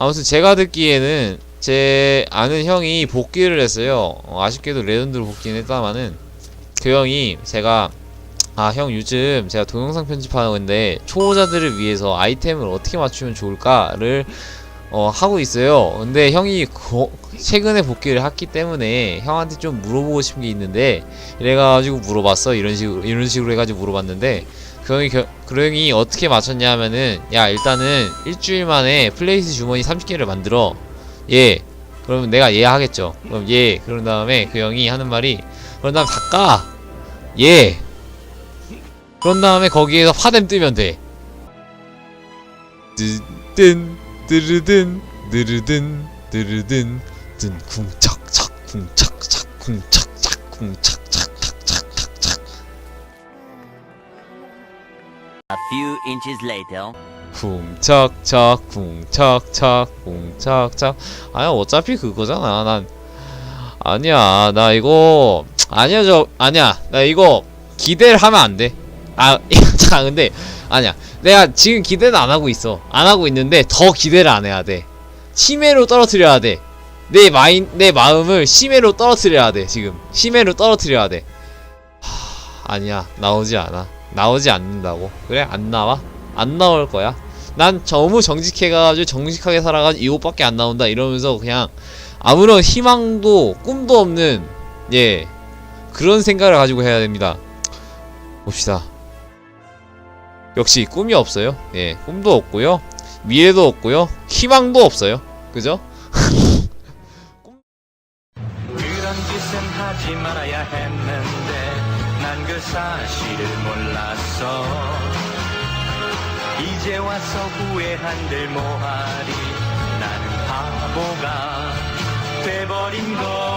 아무튼 제가 듣기에는 제 아는 형이 복귀를 했어요. 어, 아쉽게도 레전드로 복귀는 했다마는 그 형이 제가 아 형 요즘 제가 동영상 편집하는 건데 초보자들을 위해서 아이템을 어떻게 맞추면 좋을까를 어, 하고 있어요. 근데 형이 거- 최근에 복귀를 했기 때문에 형한테 좀 물어보고 싶은 게 있는데 이래가지고 물어봤어. 이런 식으로 이런 식으로 해가지고 물어봤는데 그 형이 겨, 그 형이 어떻게 맞췄냐 하면은 야 일단은 일주일 만에 플레이스 주머니 30개를 만들어. 예. 그러면 내가 예 하겠죠. 그럼 예. 그런 다음에 그 형이 하는 말이 그런 다음 닦아. 예. 그런 다음에 거기에서 파뎀 뜨면 돼. 뜨든 뜨르든 느르든 느르든 든 쿵착착 쿵착착 쿵착착 쿵착착 A few inches later. 쿵착착 쿵착착 쿵착착 아니야 어차피 그거잖아 난. 아니야 나 이거 아니야 저 아니야 나 이거 기대를 하면 안돼아 자 근데 아니야. 내가 지금 기대는 안 하고 있어. 안 하고 있는데 더 기대를 안 해야 돼. 심해로 떨어뜨려야 돼내 마인 내 마음을 심해로 떨어뜨려야 돼 지금. 심해로 떨어뜨려야 돼. 하, 아니야 나오지 않아 나오지 않는다고. 그래? 안 나와? 안 나올 거야. 난 너무 정직해가지고 정직하게 살아가지고 이것밖에 안 나온다 이러면서 그냥 아무런 희망도 꿈도 없는 예 그런 생각을 가지고 해야 됩니다. 봅시다. 역시 꿈이 없어요. 예 꿈도 없고요. 미래도 없고요. 희망도 없어요. 그죠? 그런 짓은 하지 말아야 했는데 난 그 사실을 몰랐어. 이제 와서 후회한들 뭐하리. 나는 바보가 돼버린 걸